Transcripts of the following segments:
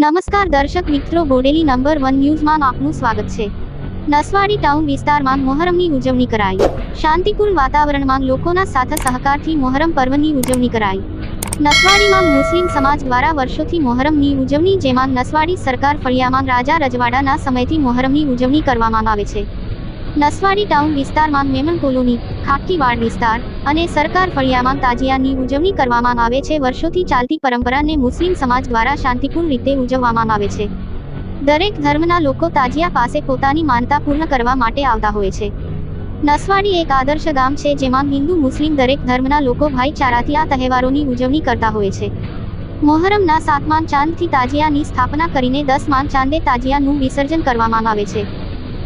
નમસ્કાર દર્શક મિત્રો, બોડેલી નંબર વન ન્યૂઝમાં આપનું સ્વાગત છે. નસવાડી ટાઉન વિસ્તારમાં મોહરમની ઉજવણી કરાઈ. શાંતિપૂર્ણ વાતાવરણમાં લોકોના સાથે સહકારથી મોહરમ પર્વની ઉજવણી કરાઈ. નસવાડીમાં મુસ્લિમ સમાજ દ્વારા વર્ષોથી મોહરમની ઉજવણી, જેમાં નસવાડી સરકાર ફળિયામાં રાજા રજવાડાના સમયથી મોહરમની ઉજવણી કરવામાં આવે છે. નસવાડી ટાઉન વિસ્તારમાં મેમન કોલોની ખાકીવાડ વિસ્તાર અને સરકાર ફળિયામાં તાજિયાની ઉજવણી કરવામાં આવે છે. વર્ષોથી ચાલતી પરંપરાને મુસ્લિમ સમાજ દ્વારા શાંતિપૂર્ણ રીતે ઉજવવામાં આવે છે. દરેક ધર્મના લોકો તાજિયા પાસે પોતાની માનતા પૂર્ણ કરવા માટે આવતા હોય છે. નસવાડી એક આદર્શ ગામ છે જેમાં હિન્દુ, મુસ્લિમ દરેક ધર્મના લોકો ભાઈચારાથી આ તહેવારોની ઉજવણી કરતા હોય છે. મોહરમના સાતમાન ચાંદથી તાજિયાની સ્થાપના કરીને દસ માન ચાંદે તાજિયાનું વિસર્જન કરવામાં આવે છે.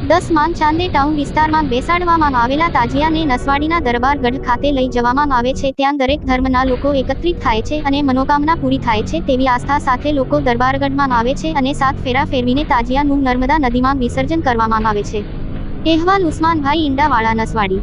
દસ માન ચાંદે ટાઉન વિસ્તારમાં બેસાડવામાં આવેલા તાજિયાને નસવાડીના દરબારગઢ ખાતે લઈ જવામાં આવે છે. ત્યાં દરેક ધર્મના લોકો એકત્રિત થાય છે અને મનોકામના પૂરી થાય છે તેવી આસ્થા સાથે લોકો દરબારગઢમાં આવે છે અને સાત ફેરા ફેરવીને તાજિયાનું નર્મદા નદીમાં વિસર્જન કરવામાં આવે છે. અહેવાલ ઉસ્માનભાઈ ઈંડાવાળા, નસવાડી.